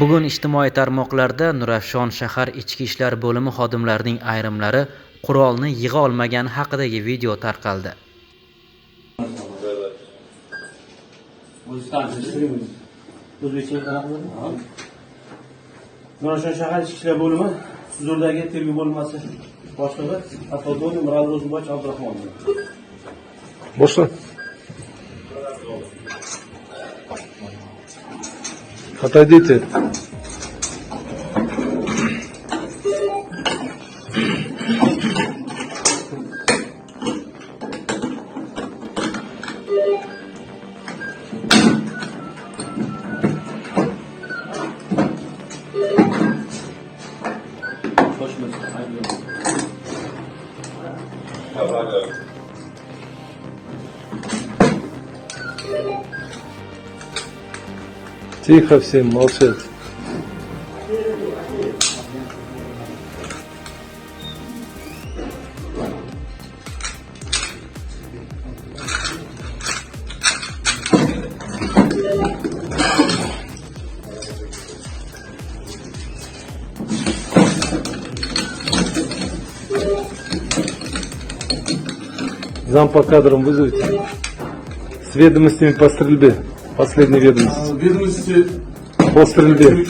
Bugun ijtimoiy tarmoqlarda Nurafshon shahar ichki ishlar bo'limi xodimlarining ayrimlari qurolni yig'a olmagani haqidagi video tarqaldi. Nurafshon shahar ichki ishlar bo'limi huzuridagi tergov bo'linmasi boshlig'i Asodullo Mirali Ro'zimboyevich Abdurahmonov. Boshla. Отойдите. Тихо всем, молчать. Зам по кадрам вызовите. С ведомостями по стрельбе. Последние ведомости. Ведомости По стрельбе.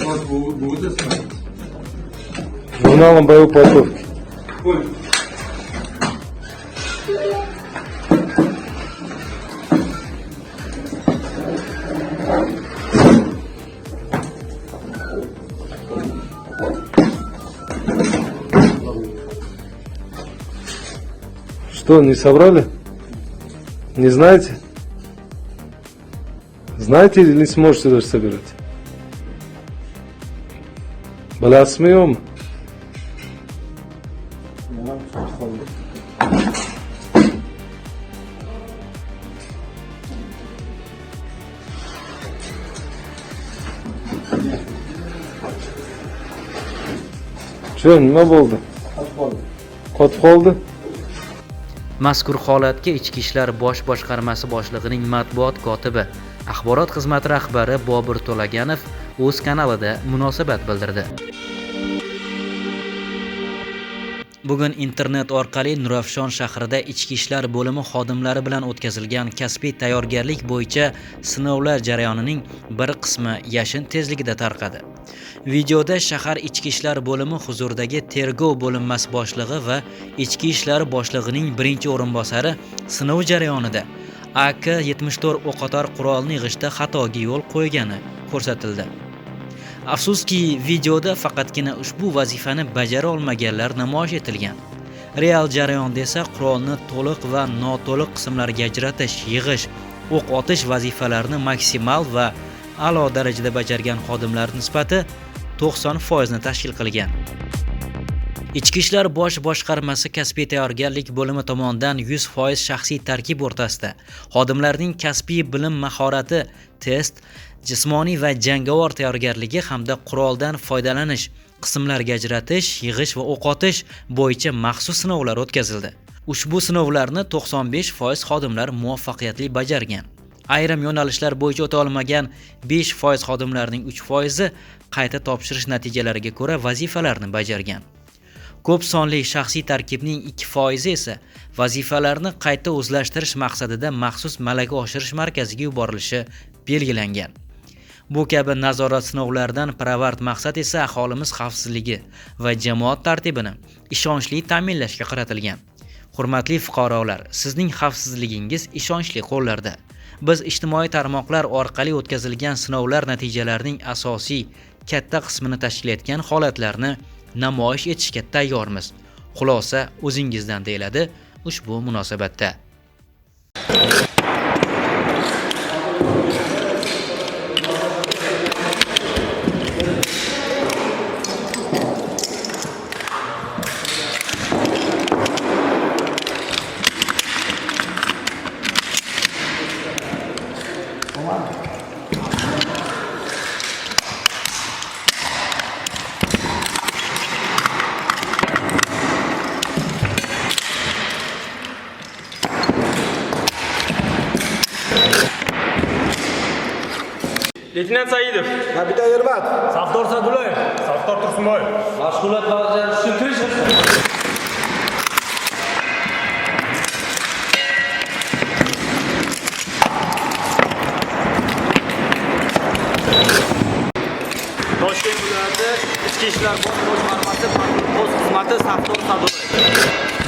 Журналом боевой подготовки. Понял. Что, не собрали? Не знаете? Знаете или не сможете даже собирать? Bilasizmi yo'qmi? Shu nima bo'ldi? Qotib qoldi. Mazkur holatga Ichki ishlar bosh boshqarmasi boshlig'ining matbuot kotibi, axborot xizmati rahbari Bobur To'laganov o'z kanalida munosabat bildirdi. Bugun internet orqali Nurafshon shahrida ichki ishlar bo'limi xodimlari bilan o'tkazilgan kasbiy tayyorgarlik bo'yicha sinovlar jarayonining bir qismi yashin tezligida tarqadi. Videoda shahar ichki ishlar bo'limi huzuridagi tergov bo'linmasi boshlig'i va ichki ishlar boshlig'ining birinchi o'rinbosari sinov jarayonida AK-74 o'qotar qurolni yig'ishda xatoga yo'l qo'ygani ko'rsatildi. Afsuski, videoda faqatgina ushbu vazifani bajara olmaganlar namoyish etilgan. Real jarayonda esa qurolni to'liq va noto'liq qismlarga ajratish, yig'ish, o'q otish vazifalarini maksimal va a'lo darajada bajargan xodimlar nisbati 90% ni tashkil qilgan. Ichki ishlar bosh boshqarmasi kasbiy tayyorgarlik bo'limi tomonidan 100% shaxsiy tarkib o'rtasida xodimlarning kasbiy bilim mahorati test, jismoniy va jangovar tayyorgarligi hamda quroldan foydalanish, qismlarga ajratish, yig'ish va o'q otish bo'yicha maxsus sinovlar o'tkazildi. Ushbu sinovlarni 95% xodimlar muvaffaqiyatli bajargan. Ayrim yo'nalishlar bo'yicha o'ta olmagan 5% xodimlarning 3%i qayta topshirish natijalariga ko'ra vazifalarni bajargan. Ko'p sonli shaxsiy tarkibning 2% esa vazifalarni qayta o'zlashtirish maqsadida maxsus malaka oshirish markaziga yuborilishi belgilangan. Bu kabi nazorat sinovlaridan piravard maqsad esa aholimiz xavfsizligi va jamoat tartibini ishonchli ta'minlashga qaratilgan. Hurmatli fuqarolar, sizning xavfsizligingiz ishonchli qo'llarda. Biz ijtimoiy tarmoqlar orqali o'tkazilgan sinovlar natijalarining asosiy katta qismini tashkil etgan holatlarni namoyish etishga tayyormiz. Xulosa o'zingizdan deyiladi ushbu munosabatda. Лейтенант Саидов. Капитан Ермат. Савдор Садулаев. Савдор Турсумбаев. Машхулат Базаршин Крышев. Toshkent viloyati ichki ishlar bosh boshqarmasi patrul xizmati Safdor Sadullayev